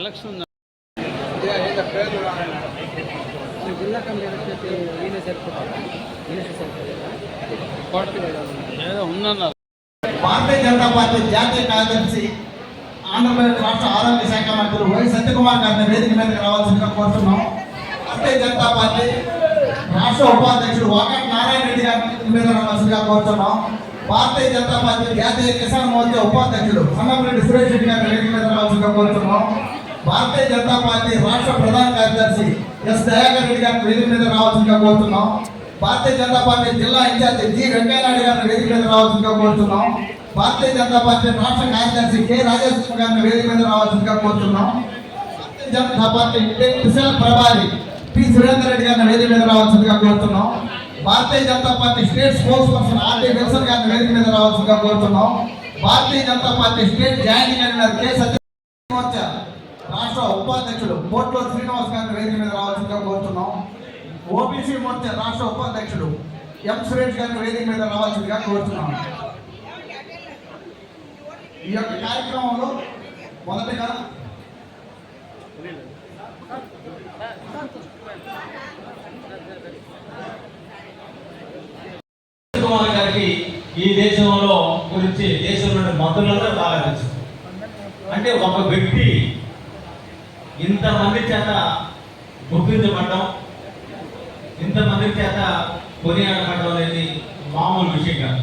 Election ఉంది. జిల్లా committee ఈయన సరిపోతారా భారతీయ జనతా పార్టీ జాతీయ కార్యదర్శి ఆంధ్రప్రదేశ్ రాష్ట్ర ఆరోగ్య శాఖ మంత్రులు వై సత్యకుమార్ గారిని వేదిక మీదకి రావాల్సిందిగా కోరుతున్నాం. భారతీయ జనతా పార్టీ రాష్ట్ర ఉపాధ్యక్షుడు వాకట్ నారాయణ రెడ్డి గారిని వేదిక మీద రావాల్సిందిగా కోరుతున్నాం. భారతీయ జనతా పార్టీ జాతీయ కిసాన్ మోర్చా ఉపాధ్యక్షుడు సన్నపరెడ్డి సురేష్ రెడ్డి గారిని వేదిక కోరుతున్నాం. భారతీయ జనతా పార్టీ రాష్ట్ర ప్రధాన కార్యదర్శి ఎస్ దయాకర్ రెడ్డి గారిని వేదిక మీద రావాల్సిందిగా కోరుతున్నాం. భారతీయ జనతా పార్టీ జిల్లా ఇన్ఛార్జి జి వెంకయ్యనాయుడు గారిని వేదిక మీద రావాల్సిందిగా కోరుతున్నాం. భారతీయ జనతా పార్టీ రాష్ట్ర కార్యదర్శి కె రాజేశ్వర గారిని వేదిక మీద రావాల్సిందిగా కోరుతున్నాం. భారతీయ జనతా పార్టీ స్పెషల్ ప్రభారి పి సురేందర్ రెడ్డి గారిని వేదిక మీద రావాల్సిందిగా కోరుతున్నాం. Bharatiya Janata Party state sports person RT Wilson గారిని వేదిక మీద రావాల్సిందిగా కోరుతున్నాం. Bharatiya Janata Party state joint convener K Satya రాష్ట్ర ఉపాధ్యక్షుడు పోర్టూరు శ్రీనివాస్ గారిని వేదిక మీద రావాల్సిందిగా కోరుతున్నాం. ఓబీసీ మోర్చా రాష్ట్ర ఉపాధ్యక్షుడు ఎం సురేష్ గారిని వేదిక మీద రావాల్సిందిగా కోరుతున్నాం. ఈ యొక్క కార్యక్రమంలో మొదటగా కుమార్ గారికి ఈ దేశంలో గురించి దేశంలో మంత్రులందరూ బాగా తెలుసు. అంటే ఒక వ్యక్తి ఇంతమంది చేత గుర్తించబడడం ఇంతమంది చేత కొనియాడబడడం అనేది మామూలు విషయం కాదు.